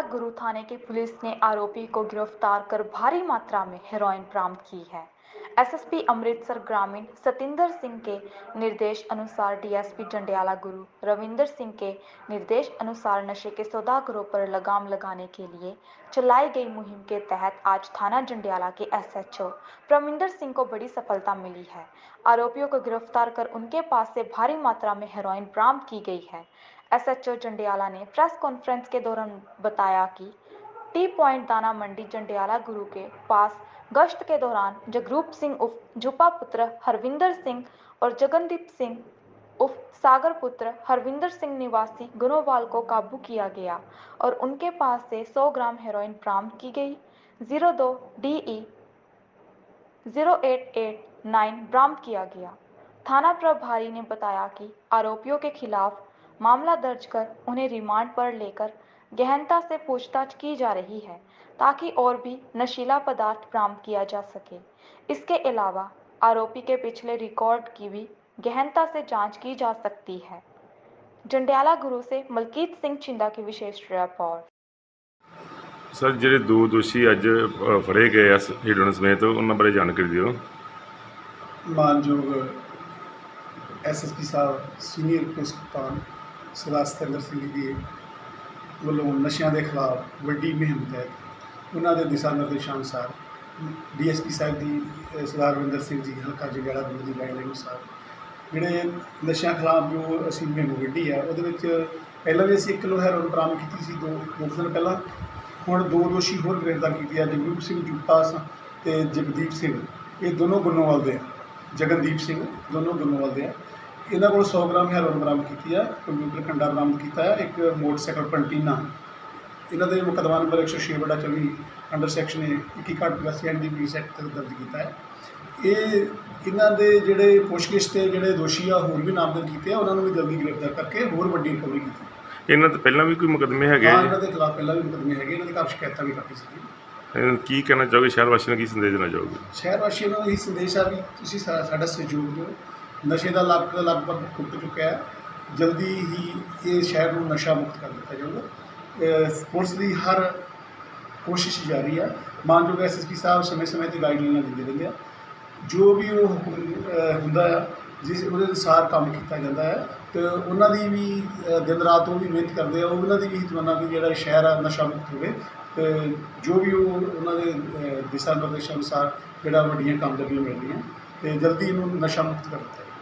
थाने की पुलिस ने आरोपी को गिरफ़्तार कर भारी मात्रा में हेरोइन बरामद की है। एसएसपी अमृतसर ग्रामीण सतिंदर सिंह के निर्देश अनुसार डीएसपी जंडियाला गुरु रविंदर सिंह के निर्देश अनुसार नशे के सौदागरों पर लगाम लगाने के लिए चलाई गई मुहिम के तहत आज थाना जंडियाला के एसएचओ प्रमिंदर सिंह को बड़ी सफलता मिली है। आरोपियों को गिरफ़्तार कर उनके पास से भारी मात्रा में हेरोइन बरामद की गई है। एसएचओ जंडियाला ने प्रेस कॉन्फ्रेंस के दौरान बताया कि टी पॉइंट दाना मंडी जंडियाला गुरु के पास गश्त के दौरान जगरूप सिंह उफ झुपा पुत्र हरविंदर सिंह और जगनदीप सिंह उफ सागर पुत्र हरविंदर सिंह निवासी गुनोवाल को काबू किया गया और उनके पास से 100 ग्राम हेरोइन बरामद की गई। 02 डीई 0889 बरामद किया गया। थाना प्रभारी ने बताया कि आरोपियों के खिलाफ मामला दर्ज कर उन्हें रिमांड पर लेकर गहनता से पूछताछ की जा रही है ताकि और भी नशीला पदार्थ बरामद किया जा सके इसके अलावा आरोपी के पिछले रिकॉर्ड की भी गहनता से जांच की जा सकती है जंडियाला गुरु से मलकीत सिंह छिंदा की विशेष रिपोर्ट ਸਰ ਜਿਹੜੇ ਦੋ ਦੋਸ਼ੀ ਅੱਜ ਅ, ਫੜੇ ਗਏ ਆ ਹੀਰੋਨ ਸਮੇਤ ਉਹਨਾਂ ਬਾਰੇ ਜਾਣਕਾਰੀ ਦਿਓ ਮਾਨਯੋਗ ਐਸਐਸਪੀ ਸਾਹਿਬ ਸੀਨੀਅਰ ਪੁਲਿਸ ਕਪਤਾਨ ਸਰਦਾਰ ਸਤਿੰਦਰ ਸਿੰਘ ਜੀ ਵੱਲੋਂ ਨਸ਼ਿਆਂ ਦੇ ਖਿਲਾਫ ਵੱਡੀ ਮੁਹਿੰਮ ਤਹਿਤ ਉਹਨਾਂ ਦੇ ਦਿਸ਼ਾ ਨਿਰਦੇਸ਼ਾਂ ਅਨੁਸਾਰ ਡੀਐਸਪੀ ਸਾਹਿਬ ਦੀ ਸਰਦਾਰ ਰਵਿੰਦਰ ਸਿੰਘ ਜੀ ਹਲਕਾ ਜਗਾੜਾ ਗੁਰੂ ਦੀ ਗਾਈਡਲਾਈਨ ਅਨੁਸਾਰ ਜਿਹੜੇ ਨਸ਼ਿਆਂ ਖਿਲਾਫ ਜੋ ਅਸੀਂ ਮੁਹਿੰਮ ਵਿੱਢੀ ਆ, ਉਹਦੇ ਵਿੱਚ ਪਹਿਲਾਂ ਵੀ ਅਸੀਂ 1 ਕਿਲੋ ਹੈਰੋਇਨ ਬਰਾਮਦ ਕੀਤੀ ਸੀ ਦੋ ਦੋ ਦਿਨ ਪਹਿਲਾਂ। ਹੁਣ ਦੋ ਦੋਸ਼ੀ ਹੋਰ ਗ੍ਰਿਫਤਾਰ ਕੀਤੇ ਆ ਜਗਰੂਪ ਸਿੰਘ ਜੁਪਾਸ ਤੇ ਜਗਦੀਪ ਸਿੰਘ। ਇਹ ਦੋਨੋਂ ਗੁੰਨੋਵਾਲ ਦੇ ਆ, ਜਗਨਦੀਪ ਸਿੰਘ ਦੋਨੋਂ ਗੁੰਨੋਵਾਲ ਦੇ ਆ। ਇਹਨਾਂ ਕੋਲ 100 ਗ੍ਰਾਮ ਹੈਰੋਇਨ ਬਰਾਮਦ ਕੀਤੀ ਆ ਕੰਪਿਊਟਰ ਖੰਡਾ ਬਰਾਮਦ ਕੀਤਾ ਹੈ ਇੱਕ ਮੋਟਰਸਾਈਕਲ ਪੰਟੀਨਾ। ਇਹਨਾਂ ਦੇ ਮੁਕੱਦਮਾ ਨੰਬਰ 106 ਬਟਾ 24 ਅੰਡਰ ਸੈਕਸ਼ਨ 21 ਘੱਟ ਪਲੱਸ ਐਨਡੀਪੀਐਸ ਐਕਟ ਤਹਿਤ ਦਰਜ ਕੀਤਾ ਹੈ। ਇਹ ਇਹਨਾਂ ਦੇ ਜਿਹੜੇ ਪੁੱਛਗਿੱਛ ਤੇ ਜਿਹੜੇ ਦੋਸ਼ੀ ਆ ਹੋਰ ਵੀ ਨਾਮਜ਼ਦ ਕੀਤੇ ਆ ਉਹਨਾਂ ਨੂੰ ਵੀ ਜਲਦੀ ਗ੍ਰਿਫਤਾਰ ਕਰਕੇ ਹੋਰ ਵੱਡੀ ਰਿਕਵਰੀ ਕੀਤੀ। ਇਹਨਾਂ ਤੋਂ ਪਹਿਲਾਂ ਵੀ ਕੋਈ ਮੁਕੱਦਮੇ ਹੈਗੇ ਹਾਂ ਆ ਇਹਨਾਂ ਦੇ ਖਿਲਾਫ ਪਹਿਲਾਂ ਵੀ ਮੁਕੱਦਮੇ ਹੈਗੇ ਇਹਨਾਂ ਦੇ ਘਰ ਸ਼ਿਕਾਇਤਾਂ ਵੀ ਕਾਫੀ ਸੀ ਕੀ ਕਹਿਣਾ ਚਾਹੋਗੇ? ਸ਼ਹਿਰ ਵਾਸੀਆਂ ਨੂੰ ਕੀ ਸੰਦੇਸ਼ ਦੇਣਾ ਚਾਹੋਗੇ? ਸ਼ਹਿਰ ਵਾਸੀਆਂ ਨੂੰ ਇਹ ਸੰਦੇਸ਼ ਆ ਵੀ ਤੁਸੀਂ ਸਾਡਾ ਸਹਿਯੋਗ ਦਿਓ। ਨਸ਼ੇ ਦਾ ਲੱਕ ਲਗਭਗ ਟੁੱਟ ਚੁੱਕਿਆ ਹੈ। ਜਲਦੀ ਹੀ ਇਹ ਸ਼ਹਿਰ ਨੂੰ ਨਸ਼ਾ ਮੁਕਤ ਕਰ ਦਿੱਤਾ ਜਾਊਗਾ। ਪੁਲਿਸ ਦੀ ਹਰ ਕੋਸ਼ਿਸ਼ ਜਾਰੀ ਆ ਮਾਨਯੋਗ ਐਸਐਸਪੀ ਸਾਹਿਬ ਸਮੇਂ-ਸਮੇਂ ਤੇ ਗਾਈਡਲਾਈਨਾਂ ਦਿੰਦੇ ਰਹਿੰਦੇ ਆ। ਜੋ ਵੀ ਉਹ ਹੁਕਮ, ਹੁੰਦਾ ਆ ਜਿਸ ਉਹਦੇ ਅਨੁਸਾਰ ਕੰਮ ਕੀਤਾ ਜਾਂਦਾ ਹੈ। ਤੇ ਉਹਨਾਂ ਦੀ ਵੀ ਦਿਨ ਰਾਤ ਉਹ ਵੀ ਮਿਹਨਤ ਕਰਦੇ ਆ। ਉਹਨਾਂ ਦੀ ਵੀ ਤਮੰਨਾ ਵੀ ਜਿਹੜਾ ਸ਼ਹਿਰ ਆ ਨਸ਼ਾ ਮੁਕਤ ਹੋਵੇ। ਤੇ ਜੋ ਵੀ ਉਹ ਉਹਨਾਂ ਦੇ ਦਿਸ਼ਾ ਨਿਰਦੇਸ਼ਾਂ ਅਨੁਸਾਰ ਜਿਹੜਾ ਵੱਡੀਆਂ ਕਾਮਯਾਬੀਆਂ ਮਿਲਦੀਆਂ ਤੇ ਜਲਦੀ ਇਹਨੂੰ ਨਸ਼ਾ ਮੁਕਤ ਕਰ ਦਿੱਤਾ ਜਾਵੇ